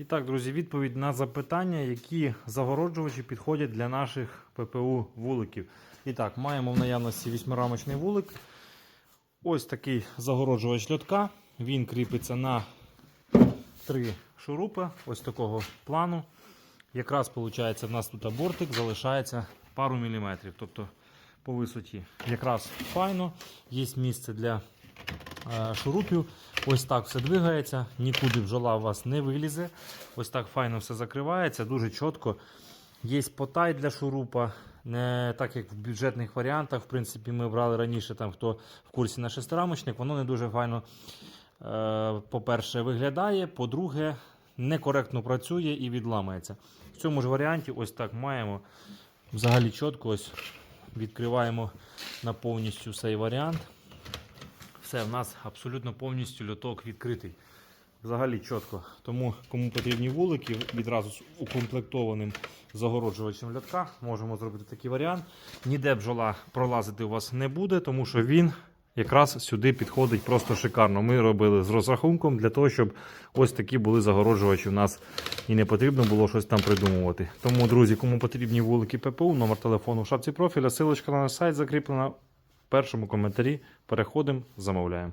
І так, друзі, відповідь на запитання, які загороджувачі підходять для наших ППУ вуликів. І так, маємо в наявності вісьмирамочний вулик. Ось такий загороджувач льотка. Він кріпиться на три шурупи, ось такого плану. Якраз виходить, в нас тут бортик залишається пару міліметрів. Тобто по висоті. Якраз файно. Є місце для шурупів. Ось так все двигається, нікуди бджола у вас не вилізе. Ось так файно все закривається, дуже чітко. Є потай для шурупа, не так як в бюджетних варіантах. В принципі, ми брали раніше, там, хто в курсі на шестирамочник, воно не дуже файно, е, по-перше, виглядає, по-друге, некоректно працює і відламається. В цьому ж варіанті ось так маємо взагалі чітко. Ось відкриваємо на повністю цей варіант. Все, в нас абсолютно повністю льоток відкритий. Взагалі чітко. Тому кому потрібні вулики відразу з укомплектованим загороджувачем льотка, можемо зробити такий варіант. Ніде бджола пролазити у вас не буде, тому що він якраз сюди підходить просто шикарно. Ми робили з розрахунком для того, щоб ось такі були загороджувачі у нас і не потрібно було щось там придумувати. Тому, друзі, кому потрібні вулики ППУ, номер телефону в шапці профіля, силочка на наш сайт закріплена першому коментарі. Переходимо, замовляємо.